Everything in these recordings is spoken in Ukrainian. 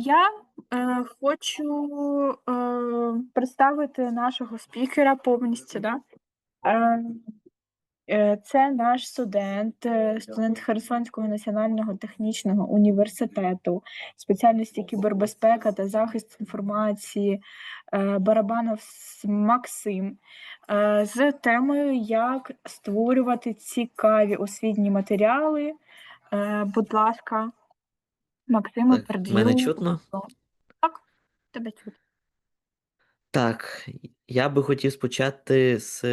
Я, е, хочу, е, представити нашого спікера повністю, да. Е, е, це наш студент, е, студент Херсонського національного технічного університету, спеціальності кібербезпека та захист інформації, е, Барабанов Максим, з темою "Як створювати цікаві освітні матеріали". Будь ласка, Максиме, Так, передаю мене чутно? Так, тебе чутно. Так, я би хотів спочати з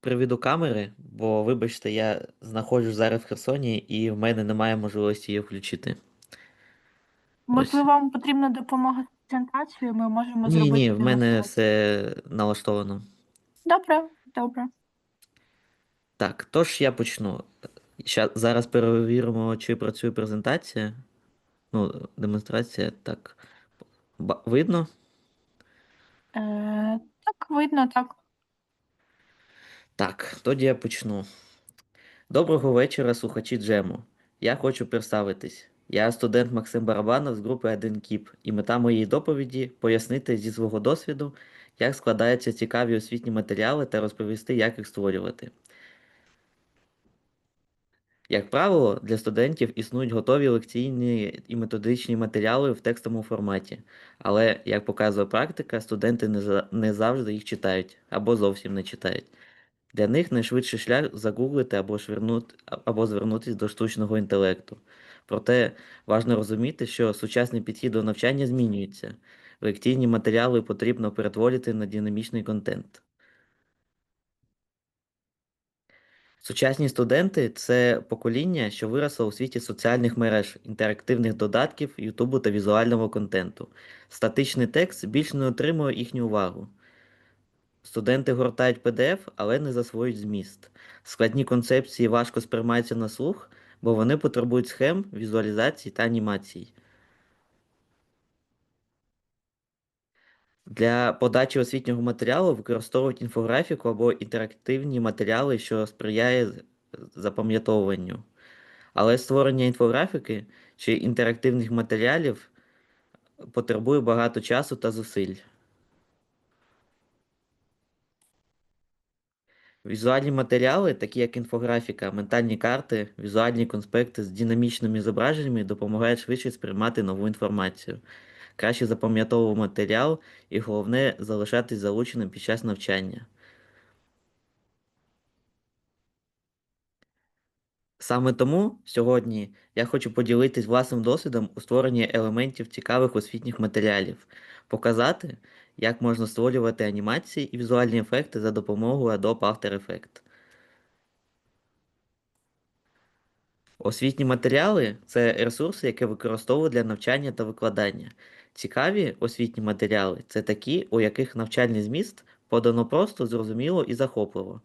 приводу камери, бо, вибачте, я знаходжусь зараз в Херсоні, і в мене немає можливості її включити. Можливо, вам потрібна допомога з презентацією, ми можемо Ні, зробити ні, в мене демонстрацію. все налаштовано. Добре, добре. Так, тож я почну. Ща, зараз перевіримо, чи працює презентація. Ну, демонстрація, так. Ба- видно? Е, так, видно, так. Так, тоді я почну. Доброго вечора, слухачі Джему. Я хочу представитись. Я студент Максим Барабанов з групи 1 КІП, і мета моєї доповіді пояснити зі свого досвіду, як складаються цікаві освітні матеріали та розповісти, як їх створювати. Як правило, для студентів існують готові лекційні і методичні матеріали в текстовому форматі, але, як показує практика, студенти не, за... не завжди їх читають або зовсім не читають. Для них найшвидший шлях загуглити або, швернути, або звернутися до штучного інтелекту. Проте важливо розуміти, що сучасний підхід до навчання змінюється. Лекційні матеріали потрібно перетворити на динамічний контент. Сучасні студенти це покоління, що виросло у світі соціальних мереж, інтерактивних додатків, Ютубу та візуального контенту. Статичний текст більш не отримує їхню увагу. Студенти гортають PDF, але не засвоюють зміст. Складні концепції важко сприймаються на слух, бо вони потребують схем, візуалізацій та анімацій. Для подачі освітнього матеріалу використовують інфографіку або інтерактивні матеріали, що сприяє запам'ятовуванню. Але створення інфографіки чи інтерактивних матеріалів потребує багато часу та зусиль. Візуальні матеріали, такі як інфографіка, ментальні карти, візуальні конспекти з динамічними зображеннями допомагають швидше сприймати нову інформацію, краще запам'ятовувати матеріал і головне залишатись залученим під час навчання. Саме тому сьогодні я хочу поділитись власним досвідом у створенні елементів цікавих освітніх матеріалів, показати, як можна створювати анімації і візуальні ефекти за допомогою Adobe After Effects. Освітні матеріали це ресурси, які використовують для навчання та викладання. Цікаві освітні матеріали це такі, у яких навчальний зміст подано просто, зрозуміло і захопливо.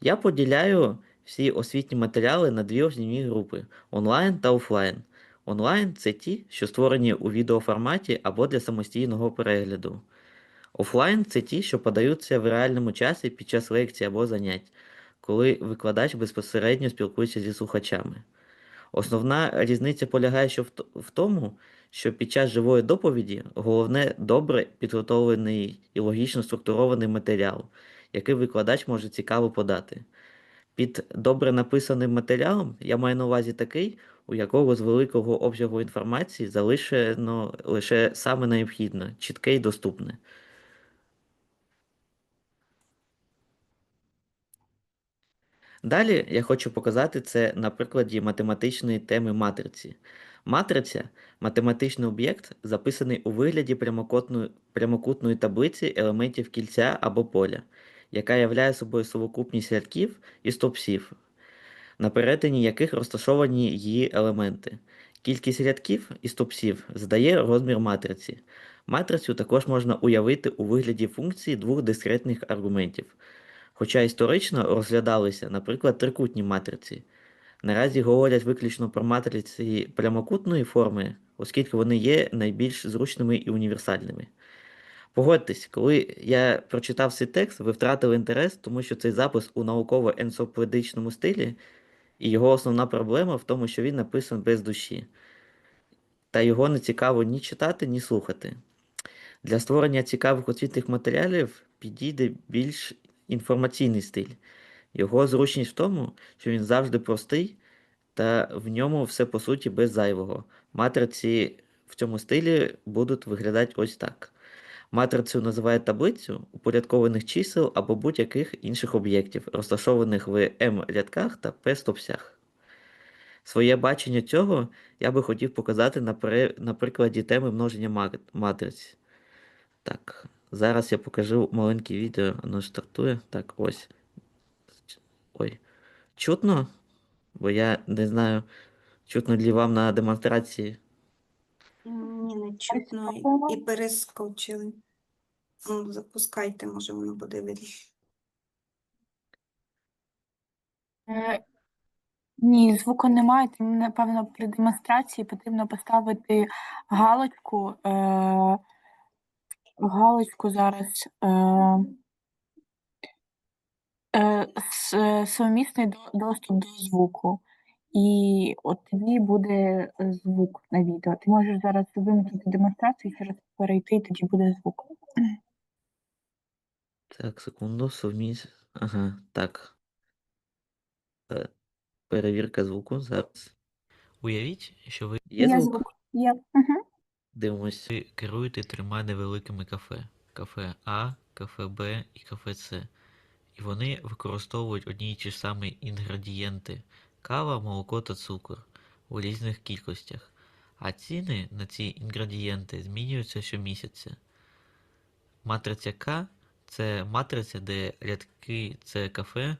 Я поділяю всі освітні матеріали на дві основні групи онлайн та офлайн. Онлайн це ті, що створені у відеоформаті або для самостійного перегляду. Офлайн це ті, що подаються в реальному часі під час лекцій або занять, коли викладач безпосередньо спілкується зі слухачами. Основна різниця полягає що в тому, що під час живої доповіді головне добре підготовлений і логічно структурований матеріал, який викладач може цікаво подати. Під добре написаним матеріалом я маю на увазі такий, у якого з великого обсягу інформації залишено лише саме необхідне, чітке і доступне. Далі я хочу показати це на прикладі математичної теми матриці. Матриця математичний об'єкт, записаний у вигляді прямокутної, таблиці елементів кільця або поля, яка являє собою совокупність рядків і стовпців, на перетині яких розташовані її елементи. Кількість рядків і стовпців задає розмір матриці. Матрицю також можна уявити у вигляді функції двох дискретних аргументів хоча історично розглядалися, наприклад, трикутні матриці. Наразі говорять виключно про матриці прямокутної форми, оскільки вони є найбільш зручними і універсальними. Погодьтесь, коли я прочитав цей текст, ви втратили інтерес, тому що цей запис у науково-енциклопедичному стилі, і його основна проблема в тому, що він написан без душі. та його не цікаво ні читати, ні слухати. Для створення цікавих освітніх матеріалів підійде більш інформаційний стиль. Його зручність в тому, що він завжди простий, та в ньому все по суті без зайвого. Матриці в цьому стилі будуть виглядати ось так. Матрицю називають таблицю упорядкованих чисел або будь-яких інших об'єктів, розташованих в m рядках та p стопсях. Своє бачення цього я би хотів показати на, при... на прикладі теми множення мат- матриць. Так, зараз я покажу маленьке відео, воно стартує. Так, ось. Ой. Чутно? Бо я не знаю, чутно ли вам на демонстрації. Ні, не чутно і- перескочили. Ну, запускайте, може воно буде видно. Е, Ні, звуку немає, тому, напевно, при демонстрації потрібно поставити галочку. Е, галочку зараз. Е, е, с- сумісний до- доступ до звуку. І от тоді буде е, звук на відео. Ти можеш зараз вимкнути демонстрацію, ще раз перейти, і тоді буде звук. Так, секунду, совмість. Ага, так. Е, Перевірка звуку зараз. Уявіть, що ви Є звук? Є. Угу. Дивимось. керуєте трьома невеликими кафе: кафе А, кафе Б і кафе С. Вони використовують одні й ті ж самі інгредієнти кава, молоко та цукор у різних кількостях. А ціни на ці інгредієнти змінюються щомісяця. Матриця К це матриця, де рядки це кафе,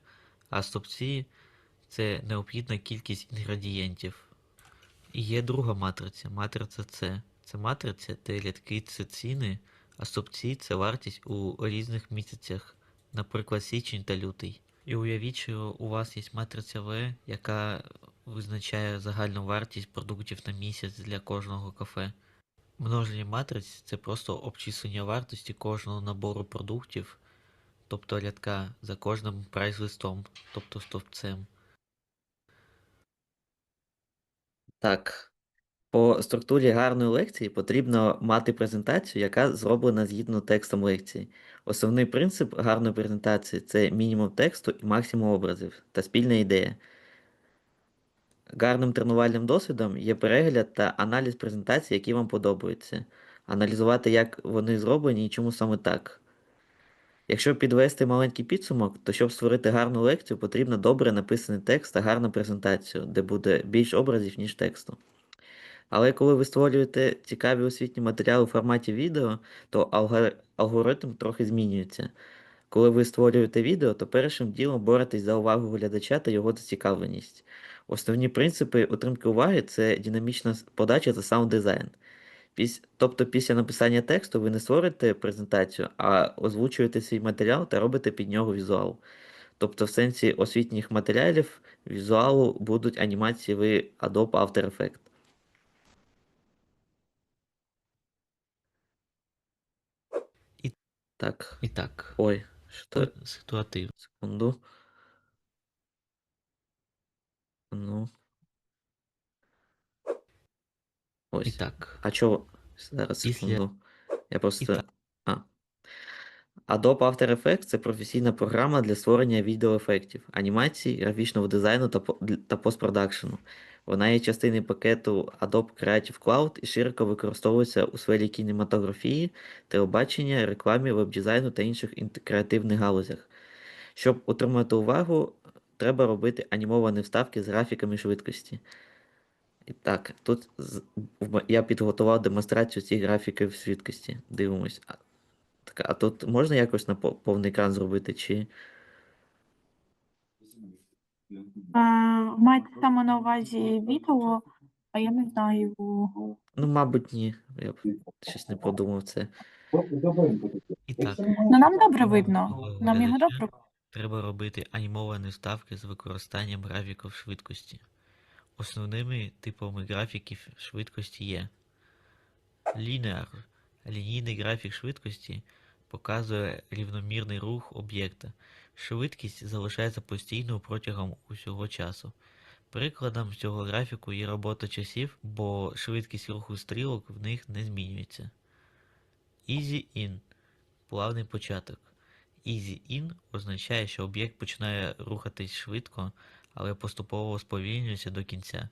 а стопці це необхідна кількість інгредієнтів. І є друга матриця, матриця С. Це матриця, де рядки це ціни, а стопці це вартість у різних місяцях, наприклад, січень та лютий. І уявіть, що у вас є матриця В, яка визначає загальну вартість продуктів на місяць для кожного кафе. Множення матриць це просто обчислення вартості кожного набору продуктів, тобто рядка за кожним прайс-листом, тобто стовпцем. Так. По структурі гарної лекції потрібно мати презентацію, яка зроблена згідно текстом лекції. Основний принцип гарної презентації це мінімум тексту і максимум образів та спільна ідея. Гарним тренувальним досвідом є перегляд та аналіз презентацій, які вам подобаються. Аналізувати, як вони зроблені і чому саме так. Якщо підвести маленький підсумок, то щоб створити гарну лекцію, потрібно добре написаний текст та гарну презентацію, де буде більш образів, ніж тексту. Але коли ви створюєте цікаві освітні матеріали у форматі відео, то алгоритм трохи змінюється. Коли ви створюєте відео, то першим ділом боретесь за увагу глядача та його зацікавленість. Основні принципи отримки уваги це динамічна подача та саунд-дизайн. Піс... Тобто після написання тексту ви не створюєте презентацію, а озвучуєте свій матеріал та робите під нього візуал. Тобто в сенсі освітніх матеріалів візуалу будуть анімації в Adobe After Effects. Так. І так, Ой, що? ситуативно. Секунду. Ну. Ось. І так, А чого? Зараз Після- секунду. Я просто. так. А. Adobe After Effects це професійна програма для створення відеоефектів, анімацій, графічного дизайну та, та постпродакшену. Вона є частиною пакету Adobe Creative Cloud і широко використовується у сфері кінематографії, телебачення, рекламі, веб-дизайну та інших креативних галузях. Щоб утримати увагу, треба робити анімовані вставки з графіками швидкості. І так, тут я підготував демонстрацію цих графіків швидкості. Дивимось. А тут можна якось на повний екран зробити, чи. Е, маєте саме на увазі відео, а я не знаю. Ну, мабуть, ні. Я б щось не подумав це. І так, Ну нам добре видно. Нам його добре. треба робити анімовані вставки з використанням графіків швидкості. Основними типами графіків швидкості є Linear. Лінійний графік швидкості показує рівномірний рух об'єкта. Швидкість залишається постійною протягом усього часу. Прикладом цього графіку є робота часів, бо швидкість руху стрілок в них не змінюється. Easy in плавний початок. Easy in означає, що об'єкт починає рухатись швидко, але поступово сповільнюється до кінця.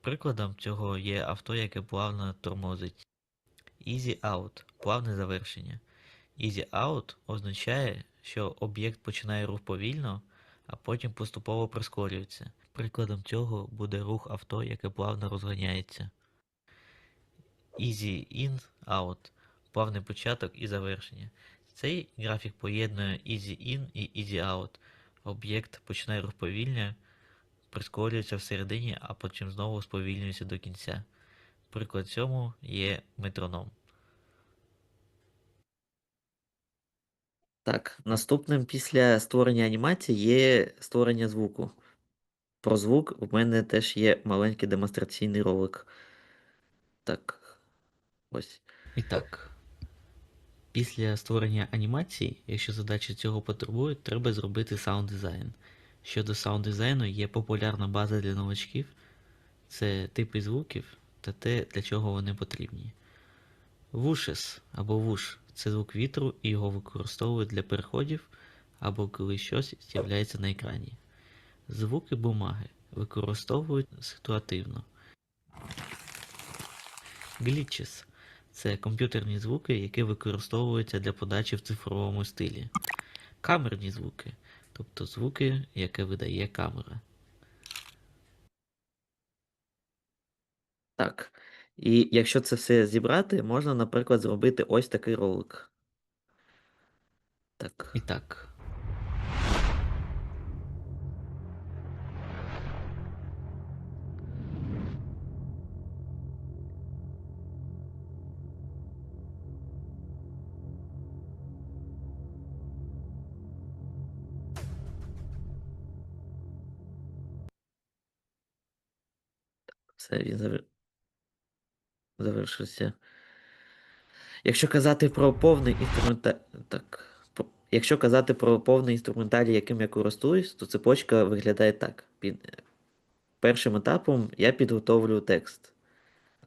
Прикладом цього є авто, яке плавно тормозить. Easy out плавне завершення. Easy out означає, що об'єкт починає рух повільно, а потім поступово прискорюється. Прикладом цього буде рух авто, яке плавно розганяється. Easy in out плавний початок і завершення. Цей графік поєднує Easy in і Easy out. Об'єкт починає рух повільно, прискорюється всередині, а потім знову сповільнюється до кінця. Приклад цьому є метроном. Так, наступним після створення анімації є створення звуку. Про звук в мене теж є маленький демонстраційний ролик. Так. Ось. І так. Після створення анімації, якщо задача цього потребує, треба зробити саунд дизайн. Щодо саунд дизайну є популярна база для новачків. Це типи звуків та те, для чого вони потрібні. Вушес або вуш це звук вітру і його використовують для переходів або коли щось з'являється на екрані. Звуки бумаги використовують ситуативно. Glitches – це комп'ютерні звуки, які використовуються для подачі в цифровому стилі. Камерні звуки, тобто звуки, яке видає камера. Так. І якщо це все зібрати, можна, наприклад, зробити ось такий ролик. Так. І так. Все, він. Завершився. Якщо казати про повний інструменталь... Так. Якщо казати про повний інструментарій, яким я користуюсь, то цепочка виглядає так. Під... Першим етапом я підготовлю текст.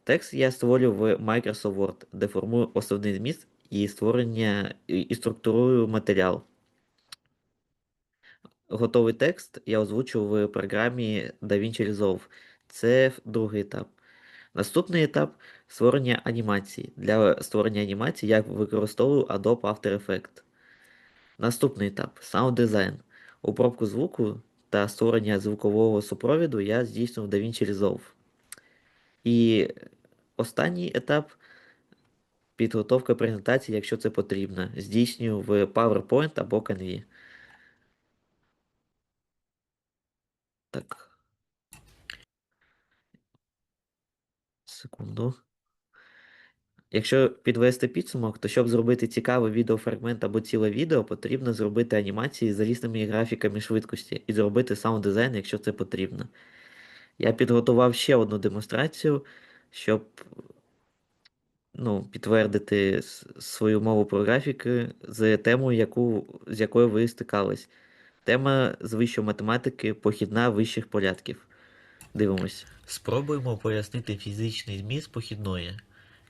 Текст я створю в Microsoft Word, де формую основний зміст і створення і структурую матеріал. Готовий текст я озвучу в програмі DaVinci Resolve. Це другий етап. Наступний етап створення анімації. Для створення анімації я використовую Adobe After Effects. Наступний етап Sound Design. Обробку звуку та створення звукового супровіду я здійснюю в DaVinci Resolve. І останній етап підготовка презентації, якщо це потрібно, здійснюю в PowerPoint або Canva. Так. Секунду. Якщо підвести підсумок, то щоб зробити цікавий відеофрагмент або ціле відео, потрібно зробити анімації з різними графіками швидкості і зробити саунд дизайн, якщо це потрібно. Я підготував ще одну демонстрацію, щоб ну, підтвердити свою мову про графіки з темою, яку, з якою ви стикались. Тема з вищої математики похідна вищих порядків. Дивимось. Спробуємо пояснити фізичний зміст похідної.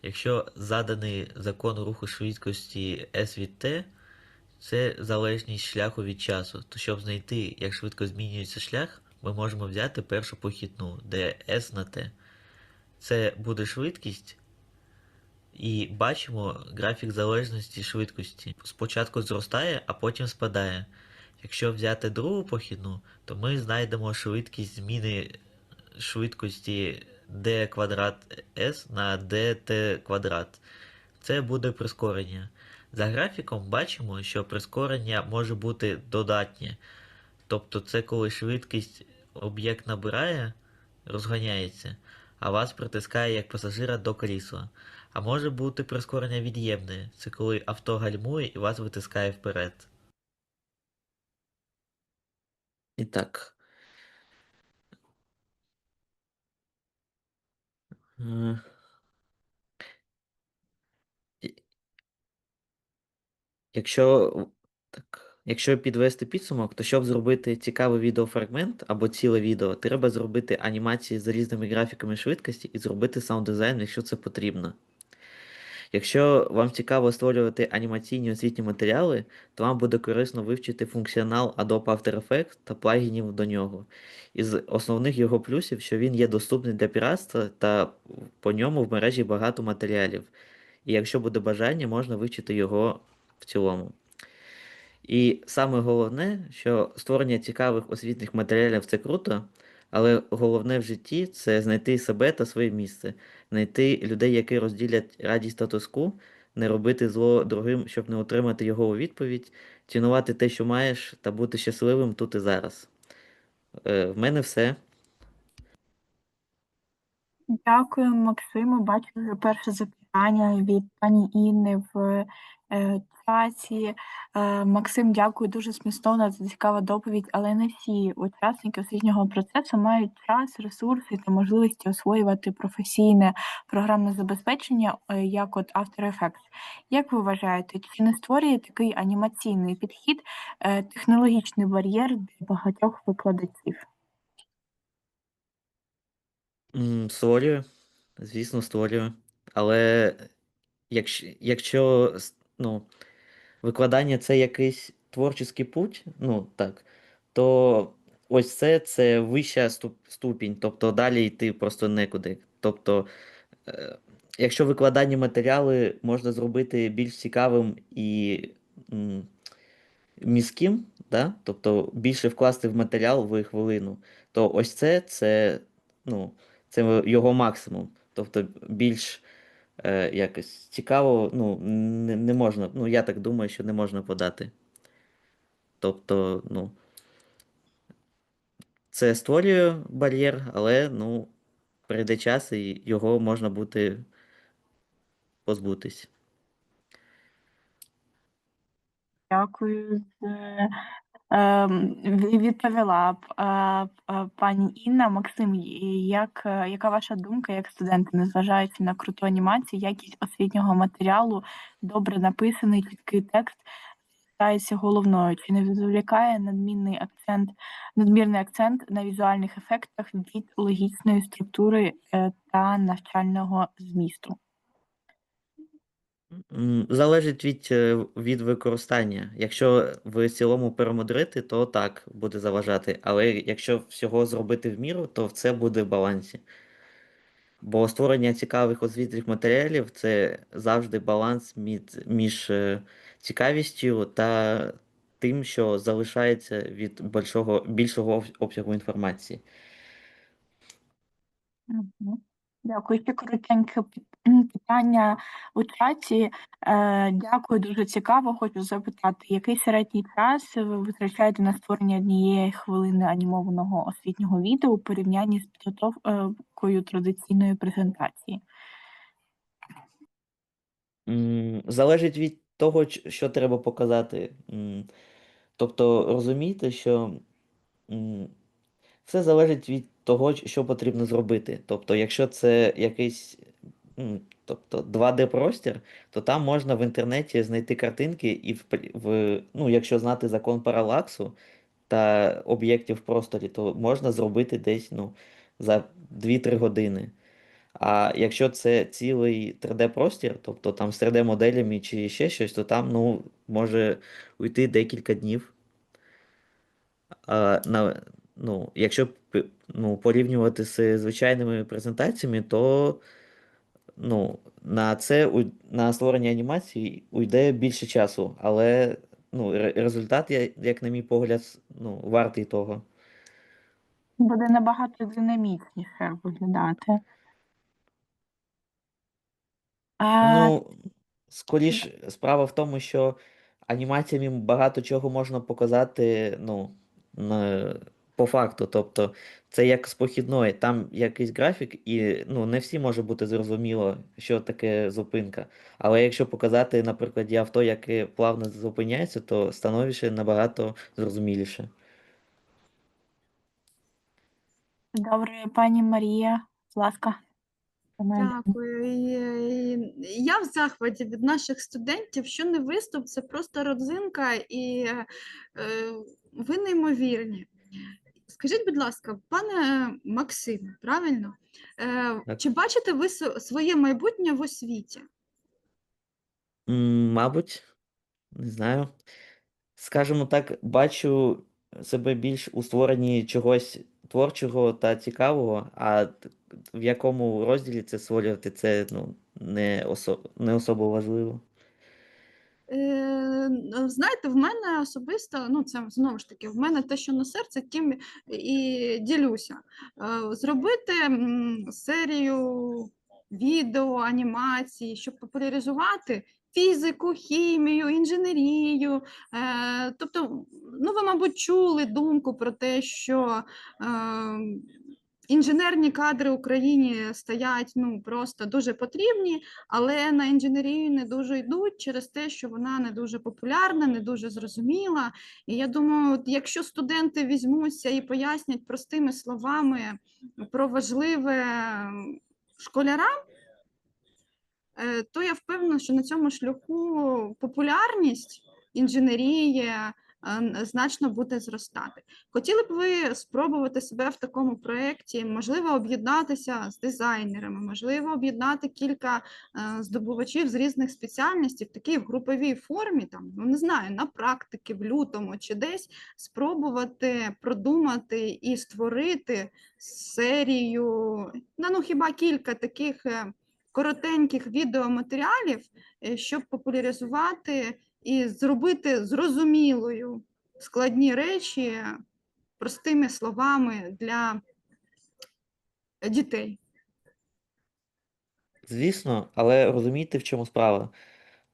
Якщо заданий закон руху швидкості S від T, це залежність шляху від часу, то щоб знайти, як швидко змінюється шлях, ми можемо взяти першу похідну, де S на T. Це буде швидкість, і бачимо графік залежності швидкості. Спочатку зростає, а потім спадає. Якщо взяти другу похідну, то ми знайдемо швидкість зміни швидкості d квадрат s на dt квадрат. Це буде прискорення. За графіком бачимо, що прискорення може бути додатнє. Тобто це коли швидкість об'єкт набирає, розганяється, а вас притискає як пасажира до крісла. А може бути прискорення від'ємне. Це коли авто гальмує і вас витискає вперед. І так. Якщо. Так. Якщо підвести підсумок, то щоб зробити цікавий відеофрагмент або ціле відео, треба зробити анімації з різними графіками швидкості і зробити саунд-дизайн, якщо це потрібно. Якщо вам цікаво створювати анімаційні освітні матеріали, то вам буде корисно вивчити функціонал Adobe After Effects та плагінів до нього. Із основних його плюсів, що він є доступний для піратства та по ньому в мережі багато матеріалів. І якщо буде бажання, можна вивчити його в цілому. І саме головне, що створення цікавих освітніх матеріалів це круто, але головне в житті це знайти себе та своє місце, знайти людей, які розділять радість статус-кву, не робити зло другим, щоб не отримати його у відповідь, цінувати те, що маєш, та бути щасливим тут і зараз. Е, в мене все. Дякую, Максиму. Бачу вже перше запитання від пані Інни в е, чаті. Е, Максим, дякую, дуже змістовна та цікава доповідь, але не всі учасники освітнього процесу мають час, ресурси та можливості освоювати професійне програмне забезпечення, е, як от After Effects. Як ви вважаєте, чи не створює такий анімаційний підхід е, технологічний бар'єр для багатьох викладачів? М, Створюю, звісно, створюю. Але якщо, якщо ну, викладання це якийсь творчий путь, ну так, то ось це це вища ступінь, тобто далі йти просто некуди. Тобто, е, якщо викладання матеріали можна зробити більш цікавим і міським, да? тобто більше вкласти в матеріал в хвилину, то ось це, це, ну, це його максимум. Тобто більш е, якось цікаво, ну, не, не можна, ну, я так думаю, що не можна подати. Тобто, ну, це створює бар'єр, але, ну, прийде час і його можна бути позбутись. Дякую. З- ві- Відповіла б, а, а, пані Інна. Максим, як, е, яка ваша думка, як студенти, незважаючи на круту анімацію, якість освітнього матеріалу, добре написаний, чіткий текст вважається головною? Чи не відволікає надмірний акцент, надмірний акцент на візуальних ефектах від логічної структури е, та навчального змісту? Залежить від, е, від використання. Якщо в цілому перемудрити, то так буде заважати. Але якщо всього зробити в міру, то це буде в балансі. Бо створення цікавих освітніх матеріалів це завжди баланс між, між е, цікавістю та тим, що залишається від большого, більшого об- обсягу інформації. Мгм. Дякую. Ще коротеньке питання у чаті. Е, Дякую, дуже цікаво. Хочу запитати, який середній час ви витрачаєте на створення однієї хвилини анімованого освітнього відео у порівнянні з підготовкою традиційної презентації? Залежить від того, що треба показати. Тобто розумієте, що все залежить від того, що потрібно зробити. Тобто, якщо це якийсь тобто 2D-простір, то там можна в інтернеті знайти картинки і в, в, ну, якщо знати закон паралаксу та об'єктів в просторі, то можна зробити десь ну, за 2-3 години. А якщо це цілий 3D-простір, тобто там з 3D-моделями чи ще щось, то там ну, може уйти декілька днів. А, на, ну, якщо ну, порівнювати з звичайними презентаціями, то ну, на це на створення анімації уйде більше часу, але ну, результат, як на мій погляд, ну, вартий того. Буде набагато динамічніше виглядати. А, Ну, скоріш, справа в тому, що анімаціями багато чого можна показати, ну, на, по факту. Тобто, це як з похідної, там якийсь графік, і ну, не всі може бути зрозуміло, що таке зупинка. Але якщо показати, на прикладі авто, яке плавно зупиняється, то становище набагато зрозуміліше. добре, пані Марія, будь ласка. Дякую. І я в захваті від наших студентів. Що не виступ, це просто родзинка, і е, ви неймовірні. Скажіть, будь ласка, пане Максиме, правильно? Е, Так. чи бачите ви своє майбутнє в освіті? М, Мабуть, не знаю. Скажімо так, бачу себе більш у створенні чогось творчого та цікавого, а т- в якому розділі це створювати, це ну, не, осо... не особо важливо. Е, знаєте, в мене особисто, ну це знову ж таки, в мене те, що на серці, тим і ділюся. Е, Зробити серію відео, анімацій, щоб популяризувати фізику, хімію, інженерію. Е, Тобто, ну ви, мабуть, чули думку про те, що е, інженерні кадри в Україні стоять ну просто дуже потрібні але на інженерію не дуже йдуть через те, що вона не дуже популярна, не дуже зрозуміла. І я думаю, якщо студенти візьмуться і пояснять простими словами про важливе школярам, е, то я впевнена, що на цьому шляху популярність інженерії значно буде зростати. Хотіли б ви спробувати себе в такому проєкті, можливо, об'єднатися з дизайнерами, можливо, об'єднати кілька е, здобувачів з різних спеціальностей в такій груповій формі, там, ну не знаю, на практики в лютому чи десь спробувати продумати і створити серію, ну, хіба кілька таких е, коротеньких відеоматеріалів, е, щоб популяризувати і зробити зрозумілою складні речі простими словами для дітей. Звісно, але розумієте, в чому справа?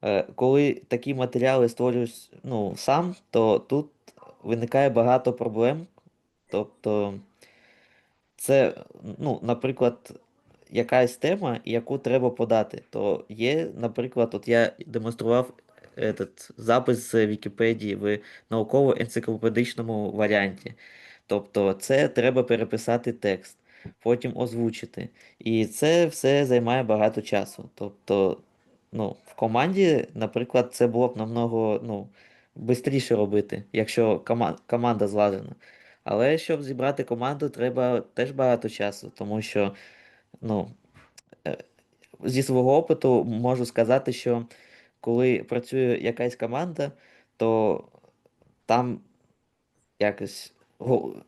Е, Коли такі матеріали створюєш ну, сам, то тут виникає багато проблем. Тобто, це, ну, наприклад, якась тема, яку треба подати. То є, наприклад, от я демонстрував этот запис з Вікіпедії в науково-енциклопедичному варіанті. Тобто, це треба переписати текст, потім озвучити. І це все займає багато часу. Тобто, ну, в команді, наприклад, це було б намного, ну, швидше робити, якщо кома- команда зладена. Але щоб зібрати команду, треба теж багато часу, тому що, ну, е, зі свого опиту можу сказати, що коли працює якась команда, то там якось го-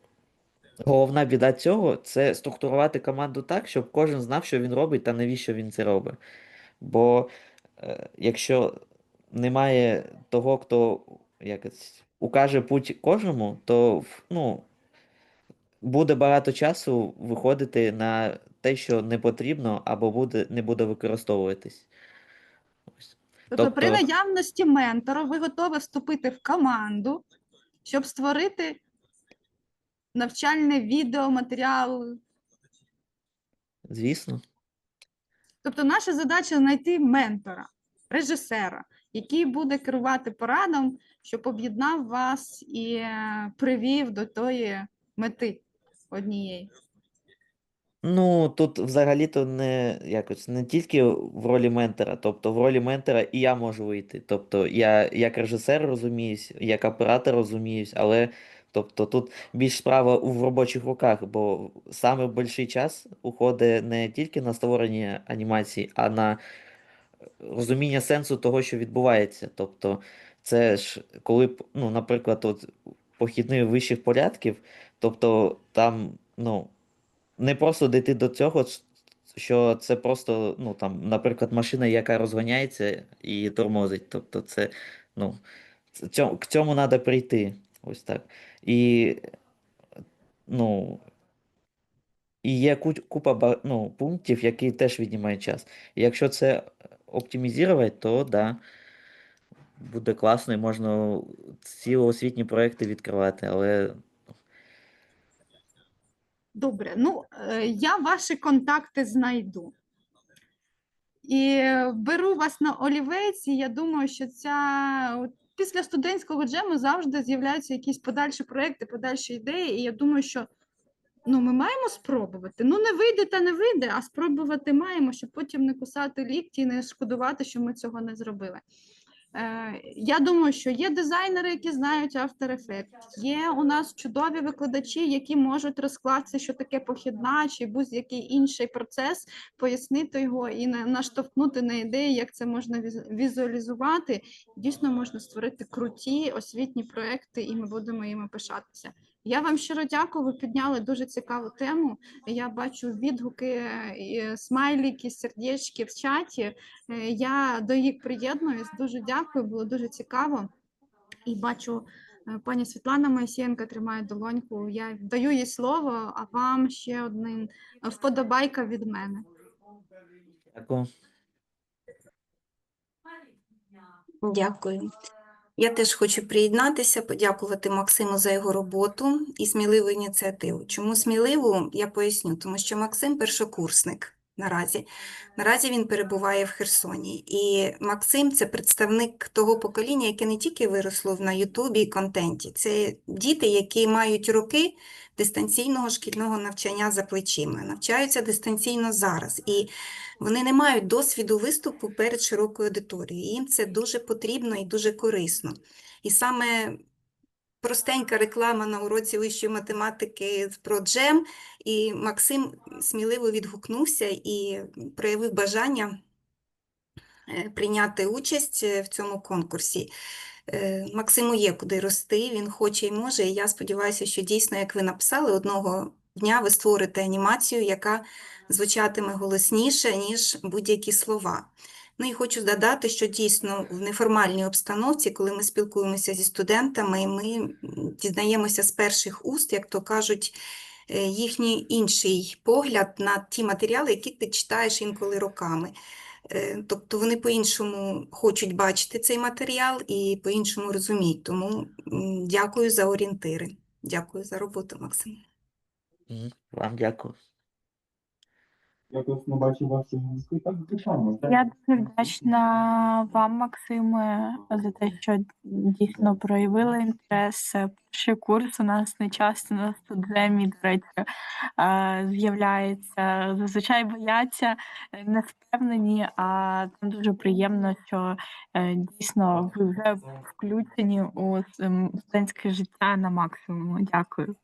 головна біда цього це структурувати команду так, щоб кожен знав, що він робить та навіщо він це робить. Бо е, якщо немає того, хто якось укаже путь кожному, то ну, буде багато часу виходити на те, що не потрібно, або буде, не буде використовуватись. Ось. Тобто, при Тобто- наявності ментора ви готові вступити в команду, щоб створити навчальний відеоматеріал. Звісно. Тобто, наша задача знайти ментора, режисера, який буде керувати порадом, щоб об'єднав вас і е, привів до тої мети однієї. Ну, тут взагалі-то не якось не тільки в ролі ментора, тобто в ролі ментора і я можу вийти. Тобто я як режисер розуміюсь, як оператор розуміюсь, але тобто тут більш справа в робочих руках, бо саме більший час уходить не тільки на створення анімації, а на розуміння сенсу того, що відбувається. Тобто, це ж коли, ну, наприклад, от похідний вищих порядків, тобто там, ну не просто дійти до цього, що це просто, ну там, наприклад, машина, яка розганяється і тормозить. Тобто, це, ну, к цьому треба прийти. Ось так. І, ну, і є купа ну, пунктів, які теж віднімають час. І якщо це оптимізувати, то да, буде класно і можна цілі освітні проекти відкривати, але Добре, ну е, я ваші контакти знайду. І беру вас на олівець, і я думаю, що ця після студентського джему завжди з'являються якісь подальші проекти, подальші ідеї. І я думаю, що ну, ми маємо спробувати. Ну, не вийде та не вийде, а спробувати маємо, щоб потім не кусати лікті і не шкодувати, що ми цього не зробили. Е, я думаю, що є дизайнери, які знають After Effects, є у нас чудові викладачі, які можуть розкласти, що таке похідна чи будь-який інший процес, пояснити його і на- наштовхнути на ідеї, як це можна віз- візуалізувати. Дійсно можна створити круті освітні проекти, і ми будемо їми пишатися. Я вам щиро дякую. Ви підняли дуже цікаву тему. Я бачу відгуки, смайлики, сердечки в чаті. Е, Я до їх приєднуюсь. Дуже дякую, було дуже цікаво. І бачу, е, пані Світлана Моїсєнка тримає долоньку. Я даю їй слово, а вам ще один вподобайка від мене. Дякую. Дякую. Я теж хочу приєднатися, подякувати Максиму за його роботу і сміливу ініціативу. Чому сміливу, я поясню, тому що Максим першокурсник наразі. Наразі він перебуває в Херсоні. І Максим це представник того покоління, яке не тільки виросло на Ютубі і контенті. Це діти, які мають роки дистанційного шкільного навчання за плечима, навчаються дистанційно зараз. І вони не мають досвіду виступу перед широкою аудиторією. Їм це дуже потрібно і дуже корисно. І саме простенька реклама на уроці вищої математики про джем, і Максим сміливо відгукнувся і проявив бажання е, прийняти участь е, в цьому конкурсі. Е, Максиму є куди рости, він хоче і може. І я сподіваюся, що дійсно, як ви написали, одного дня ви створите анімацію, яка звучатиме голосніше, ніж будь-які слова. Ну і хочу додати, що дійсно в неформальній обстановці, коли ми спілкуємося зі студентами, ми дізнаємося з перших уст, як то кажуть, е, їхній інший погляд на ті матеріали, які ти читаєш інколи роками. Е, Тобто вони по-іншому хочуть бачити цей матеріал і по-іншому розуміють. Тому дякую за орієнтири. Дякую за роботу, Максим. Вам дякую. Якось не бачив вашої музики, так звичайно. Я дуже вдячна вам, Максиме, за те, що дійсно проявили інтерес. Перший курс у нас не часто на студземі, до речі, е, з'являється. Зазвичай бояться, е, не впевнені, а там дуже приємно, що е, дійсно ви вже включені у студентське життя на максимум. Дякую.